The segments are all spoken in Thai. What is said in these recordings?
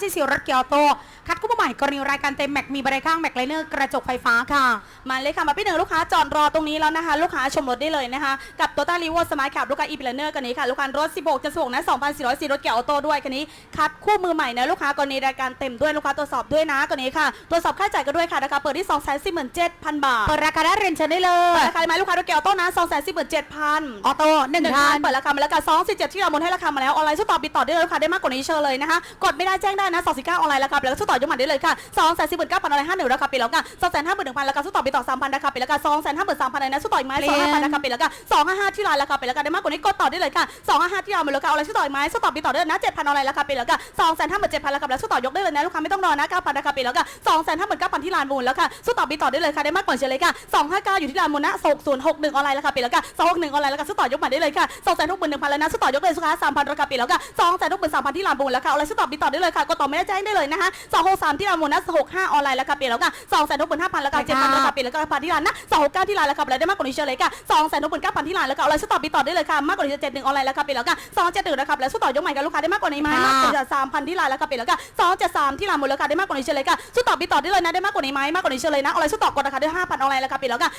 ซีซีรถเกียวโต คัดคู่ใหม่กรณีรายการเต็มแม็กมีบริข้างแม็กไลเนอร์กระจกไฟฟ้าค่ะ มาเลยค่ะ มาพี่หนึ่งลูกค้าจอดรอตรงนี้แล้วนะคะ ลูกค้าชมรถได้เลยนะคะ กับโตต้ารีโวสมาร์ทขับลูกค้าอีพิลเนอร์กันนี้ค่ะ ลูกค้ารถ 16จะ16นะ2,400รถเกี่ยวออโต้ด้วยกันนี้ คัดคู่มือใหม่นะลูกค้ากรณีรายการเต็มด้วยลูกค้าตรวจสอบด้วยนะกันนี้ค่ะตรวจสอบค่าจ่ายกันด้วยค่ะนะคะเปิดที่ 247,000 บาทเปิดราคาได้เรียนเชิญได้เลเปิยดราคาไหมลูกค้ารถเกี่ยวออโต้นะ247,000ออโต้หนึ่งหนึ่งพัพันนเปิดราคามาแล้วค่ะ247ที่เราหมดให้ราคามาแล้วออนไลน์สู้ต่อปิดต่อได้เลยลูกค้าได้มากกว่านี้เชิญเลยนะคะกดไม่ได้แจ้งได้นะ249ออนไลน์ราคาไปแล้วก็สู้ต่อยกมาได้เลยค่ะ2 4 9 0 0 0ออนไลน์51ราคาปิดแล้วค่ะ2 5 1 0 0 0ราคาสู้ต่อปิดต่อ3,000ราคาปิดแล้วค่ะ2 5 3 0 0 0เลยนะสู้ต่อยไม้2,500ราคาปิดแล้วค่ะ255ที่ไลน์ราคาปิดแล้วค่ะได้มากกว่านี้กดต่อได้เลยค่ะ255ที่เราหมดแล้วค่ะออนไลน์สู้ต่อยไม้สู้ต่อปิดต่อได้เลยนะ7,000ออนไลน์ราคาปิดแล้วค่ะ2 5 7 0 0 0ราคาปิดแล้วสู้ต่อยกได้เลยนะลูกค้าไม่ต้องรอนะ9,000ราคาปิดแล้วค่ะ2 5 9 0 0 0ที่ลานมูลแล้วค่ะสู้ต่อปิดต่อได้เลยค่ะได้มากกว่าเชิญเลยค่ะ259อยู่ที่ลานมูลนะ6061ออนไลน์ราคาปิดแล้วค่ะ261ออนไลน์ราคาสู้ต่อยกมาได้เลยค่ะ261,000แล้วนะสู้ต่อยกเลยลูกค้า3,000ราคาปิดแล้วค่ะ263,000ที่ลานมูลแล้วค่ะออนไลน์สู้ต่อปิดต่อได้เลยค่ะกดต่อไม่ได้แจ้งได้เลยนะคะ263ที่ลานมูลนะ65ออนไลน์ราคาปิดแล้วค่ะ265,000ราคา7,000ราคาปิดแล้วก็พันที่ลานนะ269ที่ลานราคาปิดแล้วได้มากกว่านี้เชิญเลยค่ะ269,000ที่ลานแล้วก็ออนไลน์สู้ต่อปิดต่อได้เลยค่ะมากกว่านี้จะ71ออนไลน์ราคาปิดแล้วค่ะ271ราคาปิดแล้วสู้ต่อยกใหม่กับลูกค้าได้มากกว่านี้ไหมมากกว่านี้3,000ที่ลานราคาปิดแล้วค่ะ273ที่ลานมูลราคาได้มากกว่านี้เชิญเลยค่ะสู้ต่อปิดต่อได้เลยนะได้มากกว่านี้ไหมมากกว่านี้เชิญเลยนะออนไลน์สู้ต่อกดราคาได้5,000ออนไลน์ราคาปิดแล้วค่ะ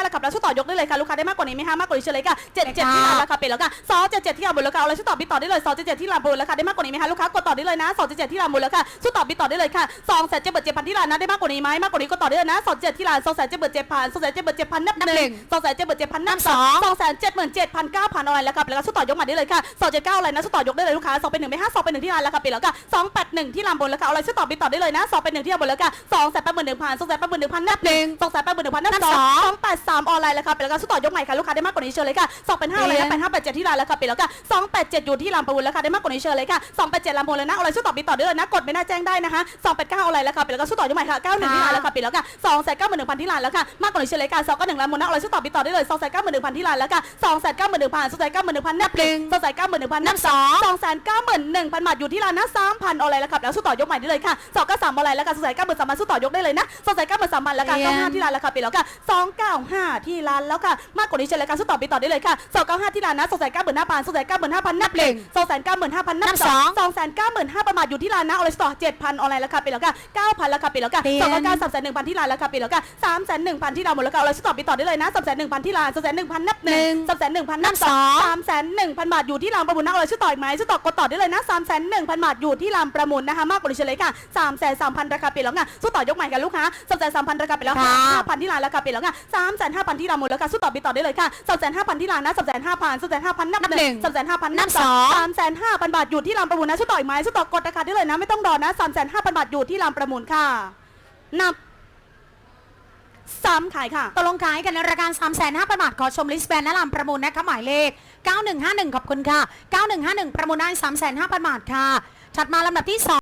275ราคาปิดแล้วสู้ต่อยกได้เลยค่ะลูกค้าได้มากกว่านี้ไหมคะมากกว่านี้เชิญเลยค่ะ77ที่ลานราคาปิดแล้วค่ะ277ที่ลานมูลราคาออนไลน์สู้ต่อปิดต่อได้เลย277ที่ลานมูลราคาได้มากกว่านี้ไหมคะลูกค้ากดต่อได้เลยนะ277ที่ลานมูลราคาสู้ต่อปิดต่อได้เลยค่ะ277,000ที่ลานนะได้มากกว่านี้ไหมมากกว่านี้ก็ต่อได้เลยนะ277ที่ลาน277,000 277,000นับหนึ่ง277,000นับสอง277,000 9,000ออนไลน์ราคาปิดแล้วก็สู้ต่อยกมาได้เลยค่ะ279อะไรนะสู้ต่อยกได้เลยลูกค้า2เป็น1ไม่5 2เป็น1ที่ลานราคาปิดแล้วค่ะ281ที่ลานบนราคาออนไลน์สู้ต่อปิดต่อได้เลยนะ2เป็น1ที่ลานบนราคา281,000 281,000นับหนึ่ง281,000นับสอง283ออนไลน์ราคาปิดแล้วก็สู้ต่อยกใหม่ค่ะลูกค้าได้มากกว่านี้เชิญเลยค่ะ2เป็น5อะไรนะ8587ที่ลานราคาปิดแล้วค่ะ287อยู่ที่ลานประมูลราคาได้มากกว่านี้เชิญเลยค่ะ287ลานบนเลยนะออนไลน์สู้ต่อปิดต่อได้เลยนะ กดไม่น่าแจ้งได้นะคะ289ออนไลน์ราคาปิดแล้วก็สู้ต่อยกใหม่ค่ะ91ที่ลานราคาปิดแล้วค่ะ291,000ที่ลานแล้วค่ะมากกว่านี้เชิญเลยค่ะ291ลานบนนะออนไลน์สู้ต่อปิดต่อได้เลย291,000ที่ลานแล้วค่ะ291,000 291,000นับหนึ่ง291,000นับสอง291,000บาทอยู่ที่ลานนะ3,000ออนไลน์ราคาแล้วสู้ต่อยกใหม่ได้เลยค่ะ293ออนไลน์แล้วค่ะ291,000สู้ต่อยกได้เลยนะ291,000แล้วค่ะ95ที่ลานราคาปิดแล้วค่ะ295ที่ลานแล้วค่ะมากกว่านี้เชิญเลยค่ะสู้ต่อปิดต่อได้เลยค่ะ295ที่ลานนะ295,000 295,000นับหนึ่ง295,000นับสอง295,000บาทอยู่ที่ลานนะออนไลน์ต่อ7,000ออนไลน์ราคาปิดแล้วค่ะ9,000ราคาปิดแล้วค่ะ299 3,100ที่ลานราคาปิดแล้วค่ะ3,100ที่ลานหมดแล้วค่ะออนไลน์สู้ต่อปิดต่อได้เลยนะ3,100ที่ลาน3,100นับหนึ่ง3,100นับสอง3,100บาทอยู่ที่ลานประมูลนะออนไลน์สู้ต่ออีกไหมสู้ต่อกดต่อได้เลยนะ3,100บาทอยู่ที่ลานประมูลนะคะมากกว่านี้เฉลยค่ะ3,300ราคาปิดแล้วค่ะสู้ต่อยกใหม่กันลูกค้า3,300ราคาปิดแล้วค่ะ5,000ที่ลานราคาปิดแล้วค่ะ3,500ที่ลานหมดแล้วค่ะสู้ต่อปิดต่อได้เลยค่ะ3,500ที่ลานนะ3,500 3,500นับหนึ่ง3,500นับสอง3,500บาทอยู่ที่ลานประมูลนะสู้ต่ออีกไหมสู้ต่อกดราคาได้เลยนะ ไม่ต้องรอนะ3,500บาทอยู่ที่ลานประมูลค่ะ นับซ้ำขายค่ะ ตกลงขายกันในราคา3 5 0 0 0บาท ขอชมลิสต์แบรนด์และลำประมูลนะคะหมายเลข 9151 ขอบคุณค่ะ 9151 ประมูลได้3 5 0 0 0 บาทค่ะ ถัดมาลำดับที่ 2